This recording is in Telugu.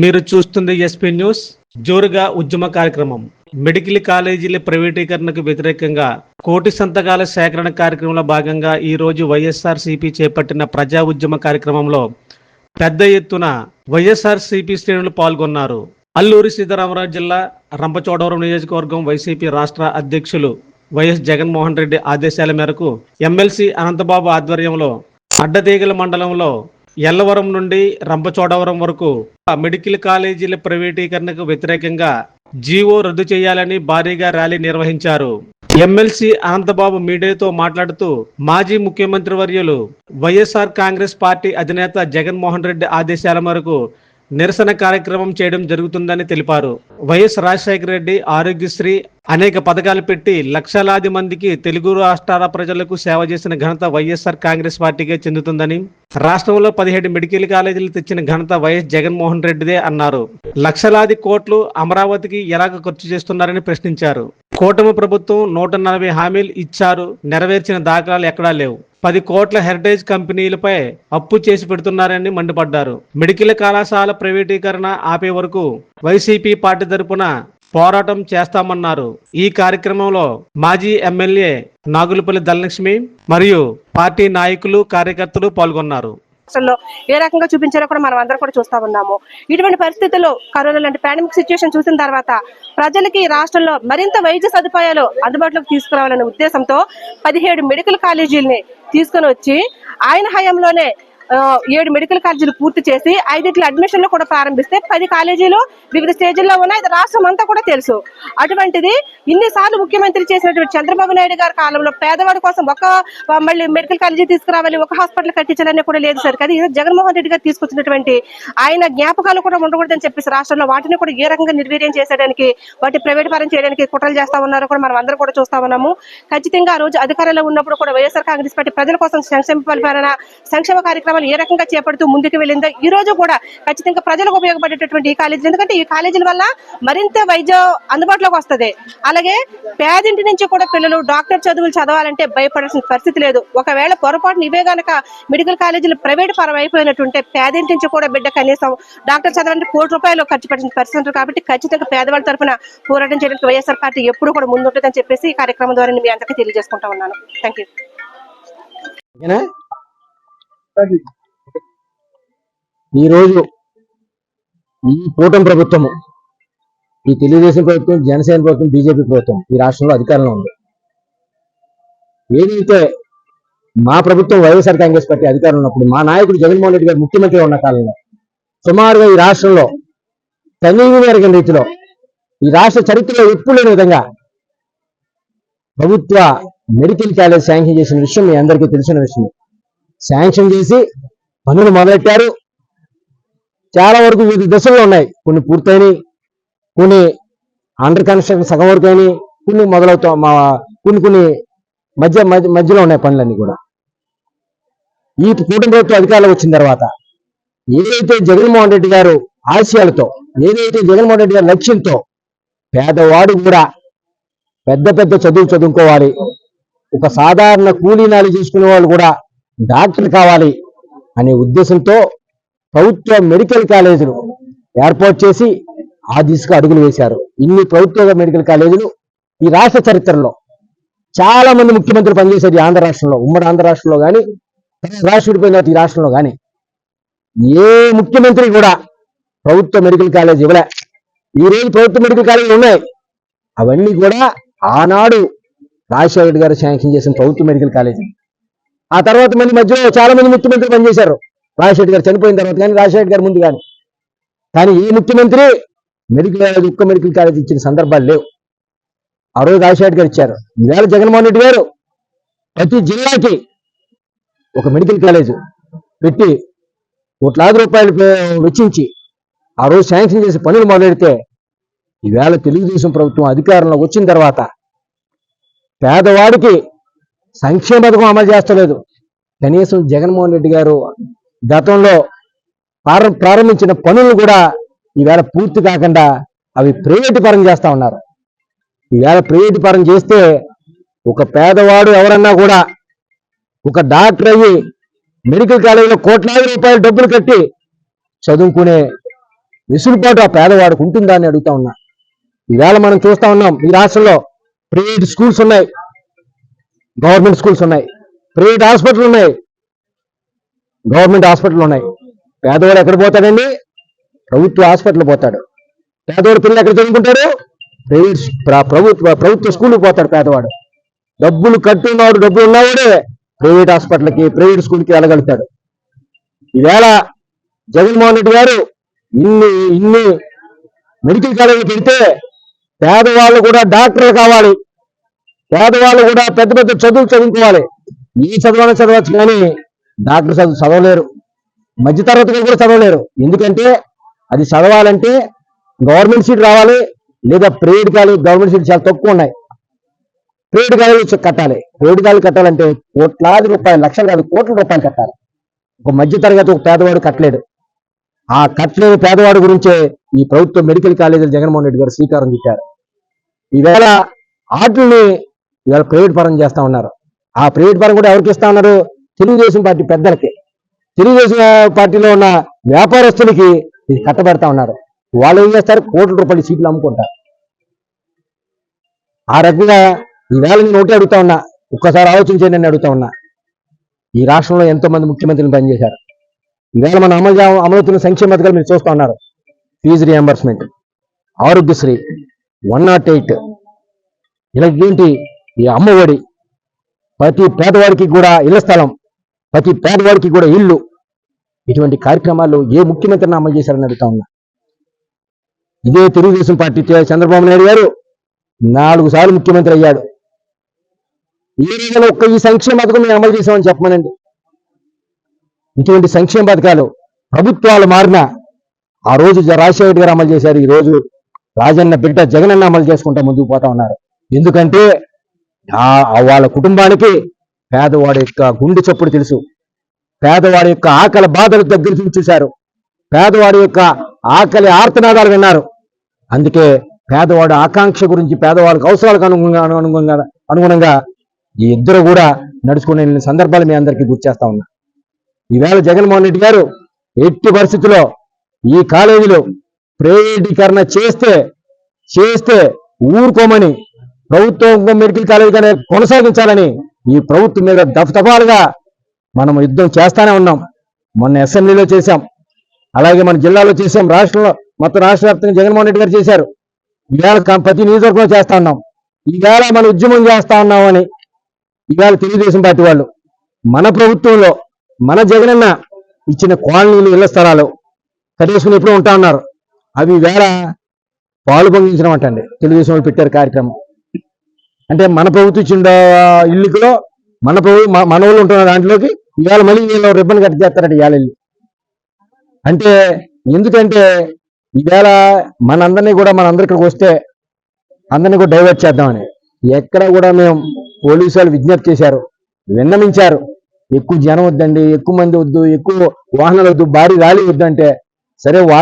మీరు చూస్తుంది ఎస్పీ న్యూస్ జోరుగా ఉద్యమ కార్యక్రమం. మెడికల్ కాలేజీల ప్రైవేటీకరణకు వ్యతిరేకంగా కోటి సంతకాల సేకరణ కార్యక్రమంలో భాగంగా ఈ రోజు వైఎస్ఆర్ చేపట్టిన ప్రజా ఉద్యమ కార్యక్రమంలో పెద్ద ఎత్తున వైఎస్ఆర్ శ్రేణులు పాల్గొన్నారు. అల్లూరి సీతారామరాజు జిల్లా రంపచోడవరం నియోజకవర్గం వైసీపీ రాష్ట్ర అధ్యక్షులు వైఎస్ జగన్మోహన్ రెడ్డి ఆదేశాల మేరకు ఎమ్మెల్సీ అనంతబాబు ఆధ్వర్యంలో అడ్డతీగల మండలంలో ఎల్లవరం నుండి రంపచోడవరం వరకు మెడికల్ కాలేజీల ప్రైవేటీకరణకు వ్యతిరేకంగా జీవో రద్దు చేయాలని భారీగా ర్యాలీ నిర్వహించారు. ఎమ్మెల్సీ అనంతబాబు మీడియాతో మాట్లాడుతూ మాజీ ముఖ్యమంత్రి వర్యులు వైఎస్ఆర్ కాంగ్రెస్ పార్టీ అధినేత జగన్మోహన్ రెడ్డి ఆదేశాల మేరకు నిరసన కార్యక్రమం చేయడం జరుగుతుందని తెలిపారు. వైఎస్ రాజశేఖర రెడ్డి ఆరోగ్యశ్రీ అనేక పథకాలు పెట్టి లక్షలాది మందికి తెలుగు రాష్ట్రాల ప్రజలకు సేవ చేసిన ఘనత వైఎస్ఆర్ కాంగ్రెస్ పార్టీకే చెందుతుందని రాష్ట్రంలో పదిహేడు మెడికల్ కాలేజీలు తెచ్చిన ఘనత వైఎస్ జగన్మోహన్ రెడ్డిదే అన్నారు. లక్షలాది కోట్లు అమరావతికి ఎలాగ ఖర్చు చేస్తున్నారని ప్రశ్నించారు. కూటమి ప్రభుత్వం నూట నలభై హామీలు ఇచ్చారు. నెరవేర్చిన దాఖలాలు ఎక్కడా లేవు. పది కోట్ల హెరిటేజ్ కంపెనీలపై అప్పు చేసి పెడుతున్నారని మండిపడ్డారు. మెడికల్ కళాశాల ప్రైవేటీకరణ ఆపే వరకు వైసీపీ పార్టీ తరపున పోరాటం చేస్తామన్నారు. ఈ కార్యక్రమంలో మాజీ ఎమ్మెల్యే నాగులపల్లి ధనలక్ష్మి మరియు పార్టీ నాయకులు కార్యకర్తలు పాల్గొన్నారు. రాష్ట్రంలో ఏ రకంగా చూపించారో కూడా మనం అందరం కూడా చూస్తా ఉన్నాము. ఇటువంటి పరిస్థితుల్లో కరోనా లాంటి పాండమిక్ సిచ్యువేషన్ చూసిన తర్వాత ప్రజలకి రాష్ట్రంలో మరింత వైద్య సదుపాయాలు అందుబాటులోకి తీసుకురావాలనే ఉద్దేశంతో పదిహేడు మెడికల్ కాలేజీలని తీసుకొని వచ్చి ఆయన హయాంలోనే ఏడు మెడికల్ కాలేజీలు పూర్తి చేసి ఐదింటిలో అడ్మిషన్లు కూడా ప్రారంభిస్తే పది కాలేజీలు వివిధ స్టేజ్ల్లో ఉన్నాయి. ఇది రాష్ట్రం అంతా కూడా తెలుసు. అటువంటిది ఇన్నిసార్లు ముఖ్యమంత్రి చేసినటువంటి చంద్రబాబు నాయుడు గారి కాలంలో పేదవాడి కోసం ఒక మళ్ళీ మెడికల్ కాలేజీ తీసుకురావాలి ఒక హాస్పిటల్ కట్టించాలని కూడా లేదు సార్. కానీ ఇది జగన్మోహన్ రెడ్డి గారు తీసుకొచ్చినటువంటి ఆయన జ్ఞాపకాలు కూడా ఉండకూడదని చెప్పేసి రాష్ట్రంలో వాటిని కూడా ఏ రకంగా నిర్వీర్యం చేసేయడానికి వాటి ప్రైవేట్ పరం చేయడానికి కుట్రలు చేస్తా ఉన్నారో కూడా మనం అందరం కూడా చూస్తా ఉన్నాము. ఖచ్చితంగా ఆ రోజు అధికారంలో ఉన్నప్పుడు కూడా వైఎస్ఆర్ కాంగ్రెస్ పార్టీ ప్రజల కోసం సంక్షేమ పరిపాలన సంక్షేమ కార్యక్రమాలు ఏ రకంగా చేపడుతూ ముందుకు వెళ్ళిందో ఈ రోజు కూడా ఖచ్చితంగా ప్రజలకు ఉపయోగపడేటటువంటి ఈ కాలేజీలు. ఎందుకంటే ఈ కాలేజీల వల్ల మరింత వైద్యం అందుబాటులోకి వస్తది. అలాగే పేదింటి నుంచి కూడా పిల్లలు డాక్టర్ చదువులు చదవాలంటే భయపడాల్సిన పరిస్థితి లేదు. ఒకవేళ పొరపాటున ఇవే గనక మెడికల్ కాలేజీలు ప్రైవేట్ పరం అయిపోయినట్టుంటే పేదింటి నుంచి కూడా బిడ్డ కనీసం డాక్టర్ చదవాలంటే కోటి రూపాయలు ఖర్చు పెట్టిన పరిస్థితి ఉంటుంది కాబట్టి ఖచ్చితంగా పేదవాళ్ళ తరఫున పోరాటం చేయడానికి వైఎస్ఆర్ పార్టీ ఎప్పుడు కూడా ముందుంటుందని చెప్పేసి ఈ కార్యక్రమం ద్వారా మీ అందరికీ తెలియజేసుకుంటా ఉన్నాను. థ్యాంక్ యూ ఈరోజు ఈ కూటమి ప్రభుత్వము ఈ తెలుగుదేశం ప్రభుత్వం జనసేన ప్రభుత్వం బీజేపీ ప్రభుత్వం ఈ రాష్ట్రంలో అధికారంలో ఉంది. ఏదైతే మా ప్రభుత్వం వైఎస్ఆర్ కాంగ్రెస్ పార్టీ అధికారంలో ఉన్నప్పుడు మా నాయకుడు జగన్మోహన్ రెడ్డి గారు ముఖ్యమంత్రిగా ఉన్న కాలంలో సుమారుగా ఈ రాష్ట్రంలో తనివి ఎరగని రీతిలో ఈ రాష్ట్ర చరిత్రలో ఎప్పుడు లేని విధంగా ప్రభుత్వ మెడికల్ కాలేజ్ శాంక్షన్ చేసిన విషయం మీ అందరికీ తెలిసిన విషయం. శాంక్షన్ చేసి పనులు మొదలెట్టారు. చాలా వరకు వివిధ దశల్లో ఉన్నాయి. కొన్ని పూర్తయినాయి. కొన్ని అండర్ కన్స్ట్రక్షన్ సగం వరకు అయినాయి. కొన్ని మొదలవుతా మా కొన్ని కొన్ని మధ్య మధ్య మధ్యలో ఉన్నాయి పనులన్నీ కూడా. ఈ కూటమి ప్రభుత్వం అధికారంలో వచ్చిన తర్వాత ఏదైతే జగన్మోహన్ రెడ్డి గారు ఆశయాలతో ఏదైతే జగన్మోహన్ రెడ్డి గారి లక్ష్యంతో పేదవాడు కూడా పెద్ద పెద్ద చదువు చదువుకోవాలి ఒక సాధారణ కూలీనాలు చేసుకునే వాళ్ళు కూడా డాక్టర్ కావాలి అనే ఉద్దేశంతో ప్రభుత్వ మెడికల్ కాలేజీలు ఏర్పాటు చేసి ఆ దిశగా అడుగులు వేశారు. ఇన్ని ప్రభుత్వ మెడికల్ కాలేజీలు ఈ రాష్ట్ర చరిత్రలో చాలా మంది ముఖ్యమంత్రులు పనిచేశారు ఈ ఆంధ్ర రాష్ట్రంలో ఉమ్మడి ఆంధ్ర రాష్ట్రంలో కానీ రాష్ట్ర విడిపోయిన ఈ రాష్ట్రంలో కానీ ఏ ముఖ్యమంత్రి కూడా ప్రభుత్వ మెడికల్ కాలేజ్ ఇవ్వలే. ఈ రోజు ప్రభుత్వ మెడికల్ కాలేజీలు ఉన్నాయి. అవన్నీ కూడా ఆనాడు రాజశేఖర్ గారు శాంక్షన్ చేసిన ప్రభుత్వ మెడికల్ కాలేజీ. ఆ తర్వాత మంది మధ్యలో చాలా మంది ముఖ్యమంత్రులు పనిచేశారు. రాజశేఖర్ గారు చనిపోయిన తర్వాత కానీ రాజశేఖర్ గారు ముందు కానీ. కానీ ఈ ముఖ్యమంత్రి మెడికల్ కాలేజ్ ఒక్క మెడికల్ కాలేజ్ ఇచ్చిన సందర్భాలు లేవు. ఆ రోజు రాజశేఖర్ గారు ఇచ్చారు. ఈవేళ జగన్మోహన్ రెడ్డి గారు ప్రతి జిల్లాకి ఒక మెడికల్ కాలేజ్ పెట్టి కోట్లాది రూపాయలు వెచ్చించి ఆ రోజు శాంక్షన్ చేసి పనులు మొదలెడితే ఈవేళ తెలుగుదేశం ప్రభుత్వం అధికారంలో వచ్చిన తర్వాత పేదవాడికి సంక్షేమ పథకం అమలు చేస్తలేదు. కనీసం జగన్మోహన్ రెడ్డి గారు గతంలో ప్రారంభించిన పనులు కూడా ఈవేళ పూర్తి కాకుండా అవి ప్రైవేటు పరం చేస్తా ఉన్నారు. ఈవేళ ప్రైవేటు పరం చేస్తే ఒక పేదవాడు ఎవరన్నా కూడా ఒక డాక్టర్ అయ్యి మెడికల్ కాలేజీలో కోట్లాది రూపాయలు డబ్బులు కట్టి చదువుకునే వెసులుబాటు ఆ పేదవాడికి ఉంటుందా అని అడుగుతా ఉన్నా. ఈవేళ మనం చూస్తా ఉన్నాం ఈ రాష్ట్రంలో ప్రైవేట్ స్కూల్స్ ఉన్నాయి. గవర్నమెంట్ స్కూల్స్ ఉన్నాయి. ప్రైవేట్ హాస్పిటల్ ఉన్నాయి. గవర్నమెంట్ హాస్పిటల్ ఉన్నాయి. పేదవాడు ఎక్కడ పోతాడండి? ప్రభుత్వ హాస్పిటల్ పోతాడు. పేదవాడు పిల్లలు ఎక్కడ చదువుకుంటాడు? ప్రైవేట్ ప్రభుత్వ ప్రభుత్వ స్కూల్కి పోతాడు పేదవాడు. డబ్బులు కట్టున్నవాడు డబ్బులు ఉన్నవాడే ప్రైవేట్ హాస్పిటల్కి ప్రైవేట్ స్కూల్కి వెళ్ళగలుగుతాడు. ఈవేళ జగన్మోహన్ రెడ్డి గారు ఇన్ని ఇన్ని మెడికల్ కాలేజీలు పెడితే పేదవాళ్ళు కూడా డాక్టర్లు కావాలి. పేదవాళ్ళు కూడా పెద్ద పెద్ద చదువులు చదువుకోవాలి. ఈ చదువులో చదవచ్చు కానీ డాక్టర్ చదువు చదవలేరు. మధ్యతరగతి కూడా చదవలేరు. ఎందుకంటే అది చదవాలంటే గవర్నమెంట్ సీట్ రావాలి లేదా ప్రైవేట్ కాలేజ్ గవర్నమెంట్ సీట్ చాలా తక్కువ ఉన్నాయి. ప్రైవేట్ కాలేజ్ కట్టాలి. ప్రైవేట్ కాలేజ్ కట్టాలంటే కోట్లాది రూపాయలు లక్షలు కాదు కోట్ల రూపాయలు కట్టాలి. ఒక మధ్యతరగతి ఒక పేదవాడు కట్టలేడు. ఆ కట్టలేని పేదవాడి గురించే ఈ ప్రభుత్వ మెడికల్ కాలేజీలు జగన్మోహన్ రెడ్డి గారు శ్రీకారం చుట్టారు. ఈవేళ ఆటల్ని ఇవాళ ప్రైవేట్ పరం చేస్తా ఉన్నారు. ఆ ప్రైవేట్ పరం కూడా ఎవరికి ఇస్తా ఉన్నారు? తెలుగుదేశం పార్టీ పెద్దలకి. తెలుగుదేశం పార్టీలో ఉన్న వ్యాపారస్తులకి ఇది కట్టబెడతా ఉన్నారు. వాళ్ళు ఏం చేస్తారు? కోట్ల రూపాయల సీట్లు అమ్ముకుంటారు. ఆ రకంగా ఈవేళ నేను ఒకటే అడుగుతా ఉన్నా. ఒక్కసారి ఆలోచించండి నేను అడుగుతా ఉన్నా. ఈ రాష్ట్రంలో ఎంతో మంది ముఖ్యమంత్రులు పనిచేశారు. ఈవేళ మన అమలు అమలవుతున్న అమలుతున్న సంక్షేమ పథకాలు మీరు చూస్తా ఉన్నారు. Fee reimbursement Aarogyasri one nought eight ఇలా ఏంటి? ఈ అమ్మఒడి ప్రతి పేదవాడికి కూడా ఇళ్ళ స్థలం ప్రతి పేదవాడికి కూడా ఇల్లు. ఇటువంటి కార్యక్రమాలు ఏ ముఖ్యమంత్రిని అమలు చేశారని అడుగుతా ఉన్నా. ఇదే తెలుగుదేశం పార్టీ చంద్రబాబు నాయుడు గారు నాలుగు సార్లు ముఖ్యమంత్రి అయ్యాడు. ఈ రోజున ఒక్క ఈ సంక్షేమ పథకం మేము అమలు చేశామని చెప్పమనండి. ఇటువంటి సంక్షేమ పథకాలు ప్రభుత్వాలు మారినా ఆ రోజు జ- రాజశేఖర గారు అమలు చేశారు. ఈ రోజు రాజన్న బిడ్డ జగనన్న అమలు చేసుకుంటా ముందుకు పోతా ఉన్నారు. ఎందుకంటే వాళ్ళ కుటుంబానికి పేదవాడి యొక్క గుండె చప్పుడు తెలుసు. పేదవాడి యొక్క ఆకలి బాధలు దగ్గర చూశారు పేదవాడి యొక్క ఆకలి ఆర్తనాదాలు విన్నారు. అందుకే పేదవాడు ఆకాంక్ష గురించి పేదవాళ్ళకి అవసరాలకు అనుగుణంగా అనుగుణంగా అనుగుణంగా ఈ ఇద్దరు కూడా నడుచుకునే వెళ్ళిన సందర్భాలు మీ అందరికీ గుర్తు చేస్తా ఉన్నా. ఈవేళ జగన్మోహన్ రెడ్డి గారు ఎట్టి పరిస్థితుల్లో ఈ కాలేజీలో ప్రైవేటీకరణ చేస్తే చేస్తే ఊరుకోమని ప్రభుత్వం మెడికల్ కాలేజ్ కానీ కొనసాగించాలని ఈ ప్రభుత్వం మీద దఫదఫాలుగా మనం యుద్ధం చేస్తానే ఉన్నాం. మొన్న అసెంబ్లీలో చేశాం. అలాగే మన జిల్లాలో చేశాం. రాష్ట్రంలో మొత్తం రాష్ట్ర వ్యాప్తంగా జగన్మోహన్ రెడ్డి గారు చేశారు. ఈవేళ ప్రతి నియోజకవర్గంలో చేస్తా ఉన్నాం. ఈవేళ మన ఉద్యమం చేస్తా ఉన్నామని ఈవేళ తెలుగుదేశం పార్టీ వాళ్ళు. మన ప్రభుత్వంలో మన జగనన్న ఇచ్చిన కాలనీలు ఇళ్ళ స్థలాలు కట్టేసుకుని ఎప్పుడూ ఉంటా ఉన్నారు. అవి వేళ పాలు పొంగించడం అంటండి తెలుగుదేశం వాళ్ళు పెట్టారు కార్యక్రమం. అంటే మన ప్రభుత్వం ఇచ్చిన ఇల్లుకులో మన ప్రభు మనవులు ఉంటున్న దాంట్లోకి ఇవాళ మళ్ళీ వీళ్ళు రిబ్బన్ కట్ చేస్తారట ఇవాళ వెళ్ళి అంటే ఎందుకంటే ఈవేళ మనందరినీ కూడా మనందరి ఇక్కడికి వస్తే అందరినీ కూడా డైవర్ట్ చేద్దామని. ఎక్కడ కూడా మేము పోలీసు వాళ్ళు విజ్ఞప్తి చేశారు విన్నమించారు ఎక్కువ జనం వద్దండి ఎక్కువ మంది వద్దు ఎక్కువ వాహనాలు వద్దు భారీ ర్యాలీ వద్దు అంటే సరే వాళ్ళని